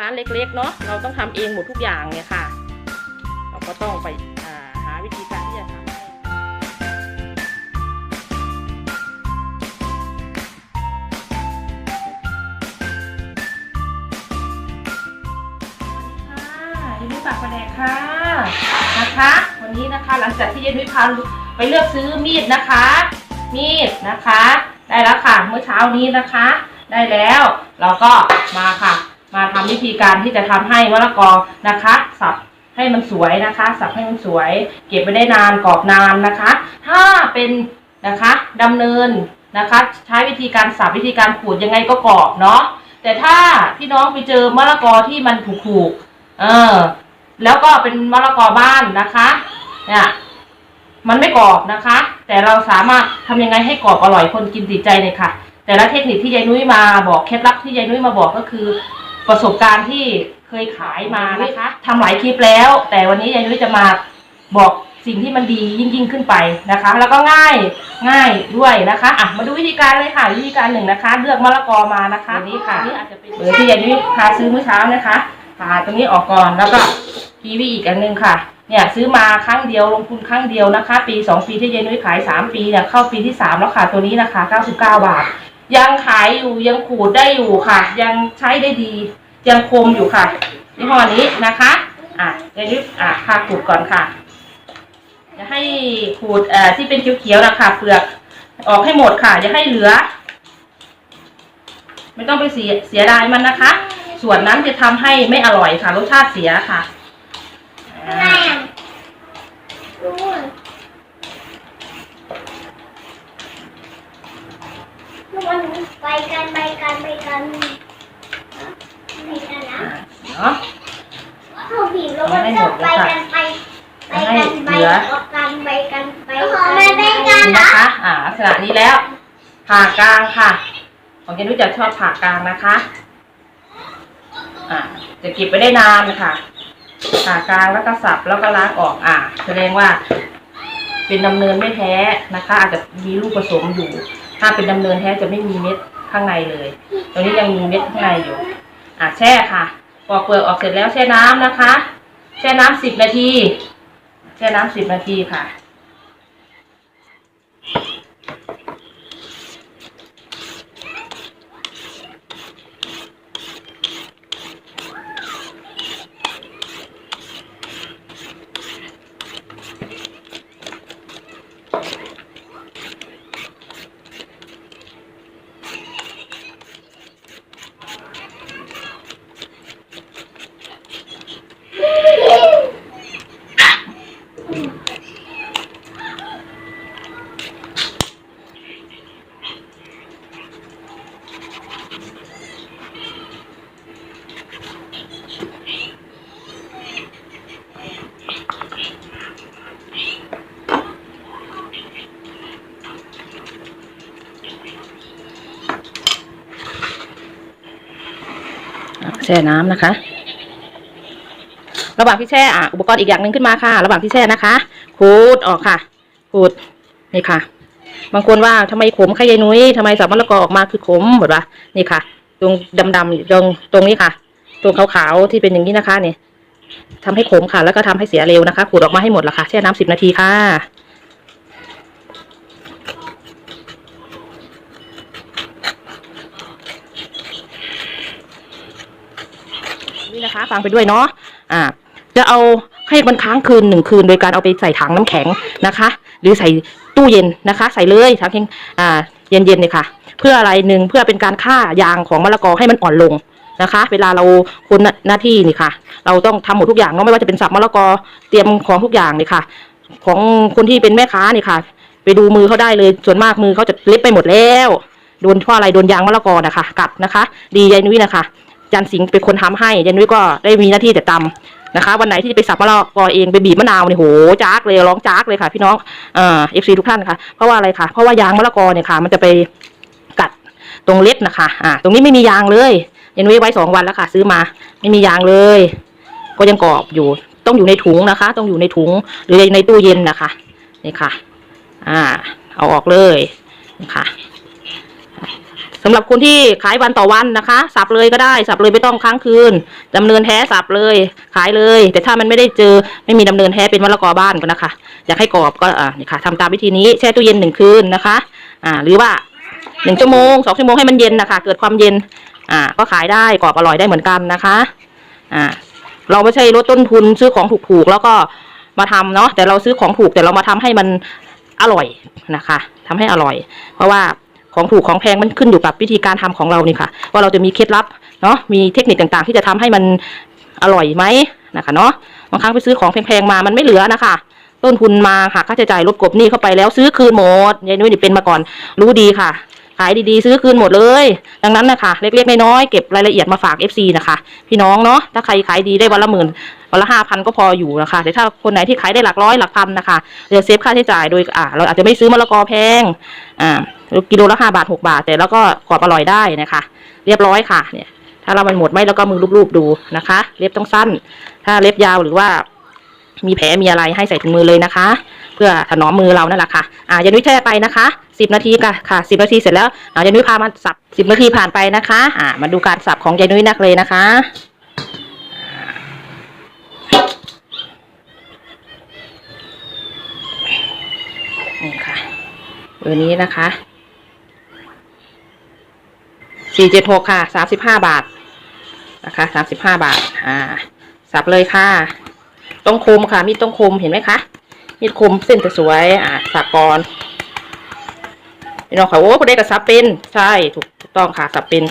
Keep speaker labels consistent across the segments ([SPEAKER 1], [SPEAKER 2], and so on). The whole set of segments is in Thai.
[SPEAKER 1] ร้านเล็กๆเนาะเราต้องทำเองหมดทุกอย่างเนี่ยค่ะ เราก็ต้องไปาหาวิธีการที่จะทำให้ค่ะยินดีฝากประแดกค่ะนะคะ วันนี้นะคะหลังจากที่ยายนุ้ยพาไปเลือกซื้อมีดนะคะ มีดนะคะ ได้แล้วค่ะเมื่อเช้านี้นะคะ ได้แล้ว เราก็มาค่ะ มาทำวิธีการที่จะทำให้มะละกอนะคะ สับให้มันสวยนะคะ สับให้มันสวย เก็บไปได้นานกรอบนานนะคะ ถ้าเป็นนะคะดำเนินนะคะ ใช้วิธีการสับวิธีการขูดยังไงก็กรอบเนาะแต่ถ้าพี่น้องไปเจอมะละกอที่มันถูกๆเออ แล้วก็เป็นมะละกอบ้านนะคะเนี่ยมันไม่กรอบนะคะ แต่เราสามารถทำยังไงให้กรอบอร่อยคนกินติดใจเลยค่ะ แต่ละเทคนิคที่ยายนุ้ยมาบอกเคล็ดลับที่ยายนุ้ยมาบอกก็คือ ประสบการณ์ที่เคยขายมานะคะทำหลายคลิปแล้ว แต่วันนี้ยายนุ้ยจะมาบอกสิ่งที่มันดียิ่งยิ่งขึ้นไปนะคะ แล้วก็ง่ายง่ายด้วยนะคะอะมาดูวิธีการเลยค่ะวิธีการหนึ่งนะคะ เลือกมะละกอมานะคะนี่ค่ะนี่อาจจะเป็นเบอร์ที่ยายนุ้ยพาซื้อเมื่อเช้านะคะผ่าตรงนี้ออกก่อนแล้วก็กีวีอีกอันหนึงค่ะ เนี่ยซื้อมาครั้งเดียวลงทุนครั้งเดียวนะคะ ปีสองปีที่ยายนุ้ยขายสามปีเนี่ยเข้าปีที่สามแล้วค่ะตัวนี้นะคะเก้าสิบเก้าบาท ยังขายอยู่ยังขูดได้อยู่ค่ะ ยังใช้ได้ดี ยังคมอยู่ค่ะยี่ห้อนี้นะคะ อะเดี๋ยวอะพาขูดก่อนค่ะ จะให้ขูดเอ่อที่เป็นเขียวๆนะคะเปลือกออกให้หมดค่ะอย่าให้เหลือ ไม่ต้องไปเสียเสียดายมันนะคะ ส่วนนั้นจะทำให้ไม่อร่อยค่ะรสชาติเสียค่ะ
[SPEAKER 2] อะไร
[SPEAKER 1] อ่า
[SPEAKER 2] อะดูทุกวันไปกัน ไปกันไปกันไปกันนะ
[SPEAKER 1] เนาะ
[SPEAKER 2] เข้าผีแล้วมันจะไปกันไปไปกันไปกันไปกันไปกันไปกัน
[SPEAKER 1] นี่นะคะ อ่าลักษณะนี้แล้วผ่ากลางค่ะ ของเจนุ้ยจะชอบผ่ากลางนะคะ อ่าจะเก็บไปได้นานค่ะผ่ากลางแล้วก็สับแล้วก็ล้างออก อ่าแสดงว่า เป็นดำเนินไม่แท้นะคะ อาจจะมีลูกผสมอยู่ ถ้าเป็นดำเนินแท้จะไม่มีเม็ด ข้างในเลย ตรงนี้ยังมีเม็ดข้างในอยู่ อะแช่ค่ะปอกเปลือกออกเสร็จแล้วแช่น้ำนะคะ แช่น้ำสิบนาที แช่น้ำสิบนาทีค่ะ แช่น้ำนะคะ ระหว่างที่แช่อะอุปกรณ์อีกอย่างหนึ่งขึ้นมาค่ะ ระหว่างที่แช่นะคะขูดออกค่ะขูดนี่ค่ะ บางคนว่าทำไมขมขยายนุ้ยทำไมสับมะละกอออกมาคือขมหมดวะนี่ค่ะ ตรงดำๆตรงตรงนี้ค่ะ ตรงขาวๆที่เป็นอย่างนี้นะคะเนี่ยทำให้ขมค่ะ แล้วก็ทำให้เสียเร็วนะคะขูดออกมาให้หมดละค่ะแช่น้ำสิบนาทีค่ะ นะคะ ฟังไปด้วยเนาะอ่า จะเอาให้มันค้างคืนหนึ่งคืน โดยการเอาไปใส่ถังน้ำแข็งนะคะ หรือใส่ตู้เย็นนะคะ ใส่เลยถังแข็งอ่าเย็นๆเลยค่ะ เพื่ออะไรหนึ่งเพื่อเป็นการฆ่ายางของมะละกอให้มันอ่อนลงนะคะ เวลาเราคนหน้าที่นี่ค่ะ เราต้องทำหมดทุกอย่างเนาะไม่ว่าจะเป็นสับมะละกอเตรียมของทุกอย่างนี่ค่ะ ของคนที่เป็นแม่ค้านี่ค่ะ ไปดูมือเขาได้เลยส่วนมากมือเขาจะเล็บไปหมดแล้วโดนเพราะอะไรโดนยางมะละกอนะคะกัดนะคะ ดียายนุ้ยนะคะ จันสิงห์เป็นคนทำให้ยายนุ้ยก็ได้มีหน้าที่แต่ตำนะคะ วันไหนที่จะไปสับมะละกอเองไปบีบมะนาวเนี่ยโหจากเลยร้องจากเลยค่ะ พี่น้องเอฟซีทุกท่านค่ะเพราะว่าอะไรค่ะเพราะว่ายางมะละกอเนี่ยค่ะ มันจะไปกัดตรงเล็บนะคะ อ่า ตรงนี้ไม่มียางเลยยายนุ้ยไว้สองวันแล้วค่ะ ซื้อมาไม่มียางเลย ก็ยังกรอบอยู่ต้องอยู่ในถุงนะคะ ต้องอยู่ในถุงหรือในตู้เย็นนะคะนี่ค่ะ อ่า เอาออกเลยนี่ค่ะ สำหรับคนที่ขายวันต่อวันนะคะ สับเลยก็ได้สับเลยไม่ต้องค้างคืนดำเนินแท้สับเลย ขายเลย แต่ถ้ามันไม่ได้เจอไม่มีดำเนินแท้เป็นมะละกอบ้านก็นะคะ อยากให้กรอบก็อ่านี่ค่ะทำตามวิธีนี้แช่ตู้เย็นหนึ่งคืนนะคะ อ่า หรือว่าหนึ่งชั่วโมงสองชั่วโมงให้มันเย็นนะคะ เกิดความเย็น อ่า ก็ขายได้กรอบอร่อยได้เหมือนกันนะคะ อ่า เราไม่ใช่ลดต้นทุนซื้อของถูกๆแล้วก็มาทำเนาะแต่เราซื้อของถูกแต่เรามาทำให้มันอร่อยนะคะทำให้อร่อย เพราะว่า ของถูกของแพงมันขึ้นอยู่กับวิธีการทำของเรานี่ค่ะ ว่าเราจะมีเคล็ดลับเนาะมีเทคนิคต่างๆ ที่จะทำให้มันอร่อยไหมนะคะเนาะบางครั้งไปซื้อของแพงๆมามันไม่เหลือนะคะ ต้นทุนมาค่ะค่าใช้จ่ายลดกบหนี้เข้าไปแล้วซื้อคืนหมดยายนุ้ยนี่เป็นมาก่อนรู้ดีค่ะ ขายดีๆ ซื้อคืนหมดเลย ดังนั้นนะคะเล็กๆน้อยๆเก็บรายละเอียดมาฝาก FC นะคะ พี่น้องเนาะถ้าใครขายดีได้วันละหมื่นวันละห้าพันก็พออยู่นะคะแต่ถ้าคนไหนที่ขายได้หลักร้อยหลักพันนะคะเดี๋ยวเซฟค่าใช้จ่ายโดยอ่าเราอาจจะไม่ซื้อมะละกอแพงอ่า กิโลละห้าบาทหกบาท แต่แล้วก็กรอบอร่อยได้นะคะ เรียบร้อยค่ะเนี่ย ถ้าเรามันหมดไหมแล้วก็มือรูปๆดูนะคะ เล็บต้องสั้น ถ้าเล็บยาวหรือว่ามีแผลมีอะไรให้ใส่ถุงมือเลยนะคะ เพื่อถนอมมือเรานั่นแหละค่ะอ่ายานุ้ยแช่ไปนะคะสิบนาทีค่ะค่ะสิบนาทีเสร็จแล้วอ่ายานุ้ยพามาสับสิบนาทีผ่านไปนะคะอ่ามาดูการสับของยานุ้ยนักเลยนะคะนี่ค่ะเบอร์นี้นะคะ สี่เจ็ดหกค่ะสามสิบห้าบาทนะคะสามสิบห้าบาท อ่า สับเลยค่ะ ต้องคมค่ะ มีดต้องคมเห็นไหมคะ มีดคมเส้นจะสวย อ่า สับก่อนพี่น้องค่ะโอ้คุณได้กับสับเป็น ใช่ถูกถูกต้องค่ะสับเป็น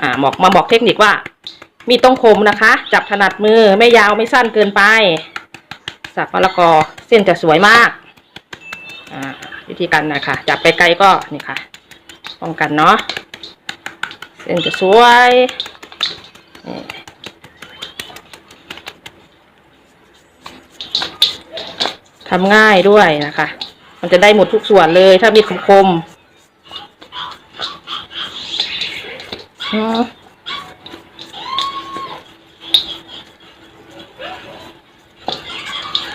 [SPEAKER 1] อ่าบอกมาบอกเทคนิคว่า มีดต้องคมนะคะ จับถนัดมือไม่ยาวไม่สั้นเกินไป สับมะละกอเส้นจะสวยมาก อ่า วิธีการนะคะจับไปไกลก็นี่ค่ะ ป้องกันเนาะ เส้นจะสวยทำง่ายด้วยนะคะ มันจะได้หมดทุกส่วนเลย ถ้ามีดคมๆอืม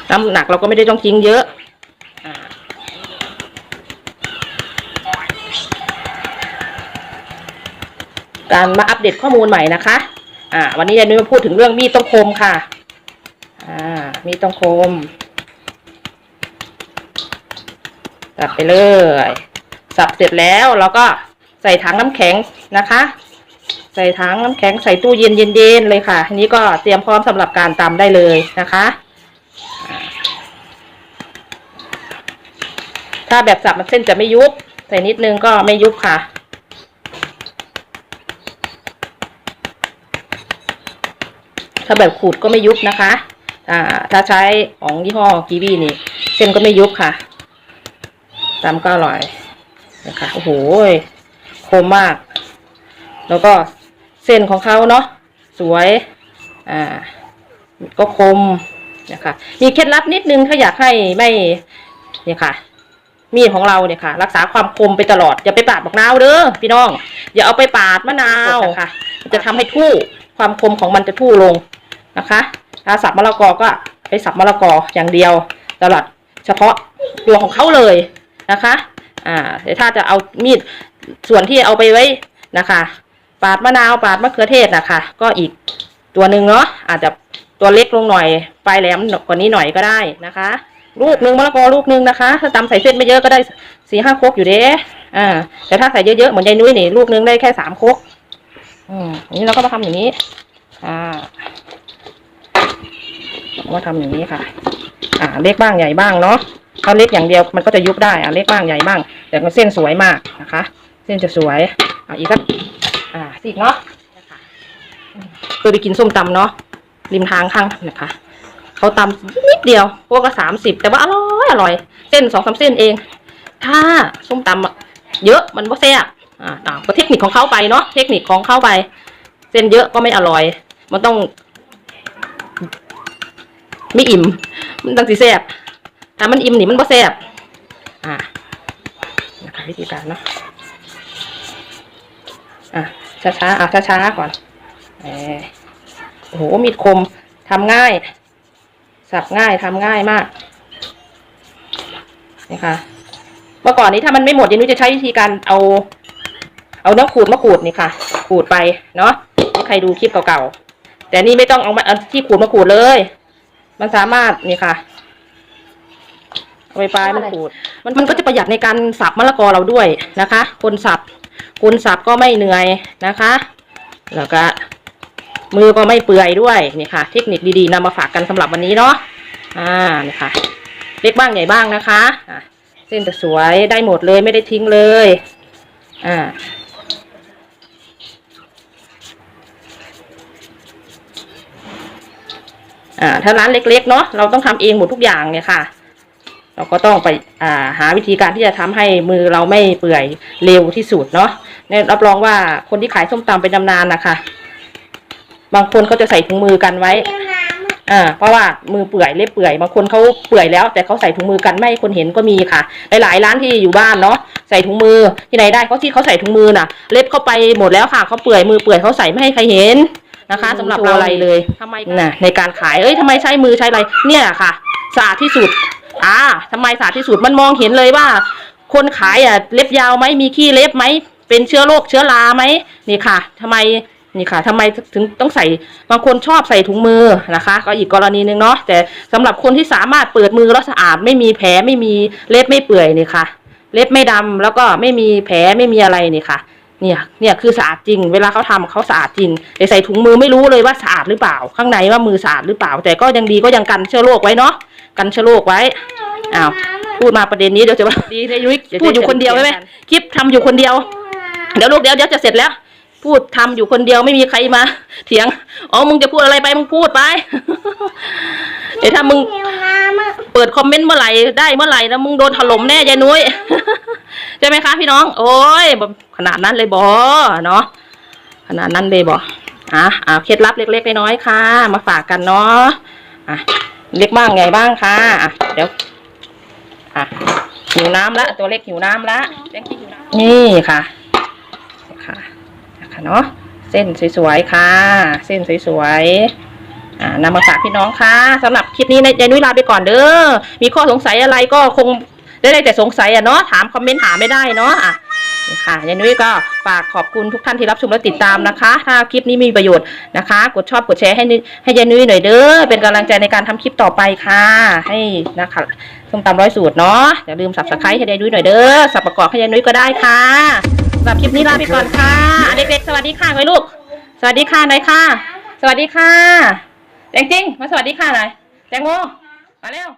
[SPEAKER 1] น้ำหนักเราก็ไม่ได้ต้องทิ้งเยอะอ่า การ มาอัปเดตข้อมูลใหม่นะคะ อ่า วันนี้ยายนุ้ยมาพูดถึงเรื่องมีดต้องคมค่ะ อ่า มีดต้องคมสับไปเลย สับเสร็จแล้วเราก็ใส่ถังน้ำแข็งนะคะ ใส่ถังน้ำแข็งใส่ตู้เย็นเย็นๆเลยค่ะอันนี้ก็เตรียมพร้อมสำหรับการตำได้เลยนะคะ ถ้าแบบสับมันเส้นจะไม่ยุบ ใส่นิดนึงก็ไม่ยุบค่ะ ถ้าแบบขูดก็ไม่ยุบนะคะ อ่า ถ้าใช้ของยี่ห้อกีวีนี่ เส้นก็ไม่ยุบค่ะตำก็อร่อยนะคะโอ้โหคมมาก แล้วก็เส้นของเขาเนาะสวย อ่า ก็คมนะคะมีเคล็ดลับนิดนึงถ้าอยากให้ไม่เนี่ยค่ะ มีดของเราเนี่ยค่ะ รักษาความคมไปตลอด อย่าไปปาดบักนาวเด้อพี่น้อง อย่าเอาไปปาดมะนาวนะคะจะทำให้ทู่ความคมของมันจะทู่ลง นะคะถ้าสับมะละกอก็ไปสับมะละกออย่างเดียวตลอดเฉพาะตัวของเขาเลยนะคะอ่าแต่ถ้าจะเอามีดส่วนที่เอาไปไว้นะคะ ปาดมะนาวปาดมะเขือเทศนะคะ ก็อีกตัวหนึ่งเนาะอาจจะตัวเล็กลงหน่อยปลายแหลมกว่านี้หน่อยก็ได้นะคะ ลูกหนึ่งมะละกอลูกหนึ่งนะคะ ถ้าตำใส่เส้นไม่เยอะก็ได้สี่ห้าโคกอยู่เด้อ่า แต่ถ้าใส่เยอะๆเหมือนยายนุ้ยนี่ลูกหนึงได้แค่สามโคกอืมอันนี้เราก็มาทำอย่างนี้ อ่า มาทำอย่างนี้ค่ะ อ่า เล็กบ้างใหญ่บ้างเนาะถ้าเล็กอย่างเดียวมันก็จะยุบได้อ่าเล็กบ้างใหญ่บ้าง แต่มันเส้นสวยมากนะคะ เส้นจะสวยอ่าอีกสักอ่าสิเนาะเคยไปกินส้มตำเนาะริมทางข้างนะคะเขาตำนิดเดียวพวกก็สามสิบแต่ว่าอร่อยอร่อย เส้นสองสามเส้นเอง ถ้าส้มตำเยอะมันบ่แซ่บอ่าก็เทคนิคของเขาไปเนาะเทคนิคของเขาไป เส้นเยอะก็ไม่อร่อย มันต้อง ไม่อิ่ม มันต้งสิแซ่บถ้ามันอิ่มนี่มันบ่แซ่บอ่านะคะวิธีการเนาะอะช้าๆอะช้าๆก่อนเออโอ้โหมีดคมทำง่าย สับง่ายทำง่ายมากนี่ค่ะเมื่อก่อนนี้ถ้ามันไม่หมดยายนุ้ยจะใช้วิธีการเอา เอาน้ำขูดมาขูดนี่ค่ะ ขูดไปเนาะใครดูคลิปเก่าๆแต่นี่ไม่ต้องเอามาเอาที่ขูดมาขูดเลย มันสามารถนี่ค่ะเอาไปปลายมันขูด มันมันก็จะประหยัดในการสับมะละกอเราด้วยนะคะ คนสับคนสับก็ไม่เหนื่อยนะคะ แล้วก็ มือก็ไม่เปื่อยด้วยนี่ค่ะ เทคนิคดีๆนำมาฝากกันสำหรับวันนี้เนาะอ่านี่ค่ะ เล็กบ้างใหญ่บ้างนะคะอะเส้นแต่สวยได้หมดเลยไม่ได้ทิ้งเลย อ่า อ่าถ้าร้านเล็กๆเนาะเราต้องทำเองหมดทุกอย่างเนี่ยค่ะ เราก็ต้องไปอ่าหาวิธีการที่จะทำให้มือเราไม่เปื่อยเร็วที่สุดเนาะเนี่ยรับรองว่าคนที่ขายส้มตำเป็นนานๆนะคะ บางคนเขาจะใส่ถุงมือกันไว้
[SPEAKER 2] อะ
[SPEAKER 1] อ่าเพราะว่ามือเปื่อยเล็บเปื่อยบางคนเขาเปื่อยแล้ว แต่เขาใส่ถุงมือกันไม่ให้คนเห็นก็มีค่ะ หลายๆร้านที่อยู่บ้านเนาะใส่ถุงมือที่ไหนได้เขาที่เขาใส่ถุงมือน่ะ เล็บเข้าไปหมดแล้วค่ะเขาเปื่อยมือเปื่อยเขาใส่ไม่ให้ใครเห็น นะคะสำหรับเราอะไรเลยทำไมน่ะในการขายเอ้ยทำไมใช้มือใช้อะไร เนี่ยค่ะสะอาดที่สุด อ่าทำไมสะอาดที่สุดมันมองเห็นเลยว่า คนขายอะเล็บยาวไหมมีขี้เล็บไหมเป็นเชื้อโรคเชื้อราไหมนี่ค่ะทำไมนี่ค่ะทำไมถึงต้องใส่บางคนชอบใส่ถุงมือนะคะ ก็อีกกรณีหนึ่งเนาะแต่สำหรับคนที่สามารถเปิดมือแล้วสะอาดไม่มีแผลไม่มีเล็บไม่เปื่อยนี่ค่ะ เล็บไม่ดำแล้วก็ไม่มีแผลไม่มีอะไรนี่ค่ะ เนี่ย เนี่ยคือสะอาดจริง เวลาเขาทำเขาสะอาดจริงแต่ใส่ถุงมือไม่รู้เลยว่าสะอาดหรือเปล่า ข้างในว่ามือสะอาดหรือเปล่า แต่ก็ยังดีก็ยังกันเชื้อโรคไว้เนาะ กันเชื้อโรคไว้ อ้าว พูดมาประเด็นนี้เดี๋ยวจะว่าดีเลยยุ้ยพูดอยู่คนเดียวใช่ไหมคลิปทำอยู่คนเดียว เดี๋ยวลูกเดี๋ยวเดี๋ยวจะเสร็จแล้ว พูดทำอยู่คนเดียวไม่มีใครมา เถียง อ๋อ มึงจะพูดอะไรไปมึงพูดไปเดี๋ยวถ้ามึง
[SPEAKER 2] เปิ
[SPEAKER 1] ดคอมเมนต์เมื่อไหร่ได้เมื่อไหร่นะมึงโดนถล่มแน่ยายนุ้ยใช่ไหมคะพี่น้อง โอ้ยขนาดนั้นเลยบอเนาะขนาดนั้นเลยบออะอะเคล็ดลับเล็กๆน้อยๆค่ะ มาฝากกันเนาะอะเล็กบ้างไงบ้างค่ะอะเดี๋ยวอะหิวน้ำละตัวเล็กหิวน้ำละนี่ค่ะ เนาะเส้นสวยๆค่ะ เส้นสวยๆนำมาฝากพี่น้องค่ะสำหรับคลิปนี้ยายนุ้ยลาไปก่อนเด้อมีข้อสงสัยอะไรก็คงได้แต่สงสัยอะเนาะถามคอมเมนต์ถามไม่ได้เนาะอะค่ะยายนุ้ยก็ฝากขอบคุณทุกท่านที่รับชมและติดตามนะคะ ถ้าคลิปนี้มีประโยชน์นะคะ กดชอบกดแชร์ให้ให้ยายนุ้ยหน่อยเด้อเป็นกำลังใจในการทำคลิปต่อไปค่ะ ให้นะคะส้มตำร้อยสูตรเนาะอย่าลืมสับสไครต์ให้ยายนุ้ยหน่อยเด้อสับประกอบให้ยายนุ้ยก็ได้ค่ะ สำหรับคลิปนี้ลาไปก่อนค่ะเด็กๆสวัสดีค่ะไว้ลูก สวัสดีค่ะหน่อยค่ะ สวัสดีค่ะแตงจริงมาสวัสดีค่ะหน่อยแตงโมมาเร็ว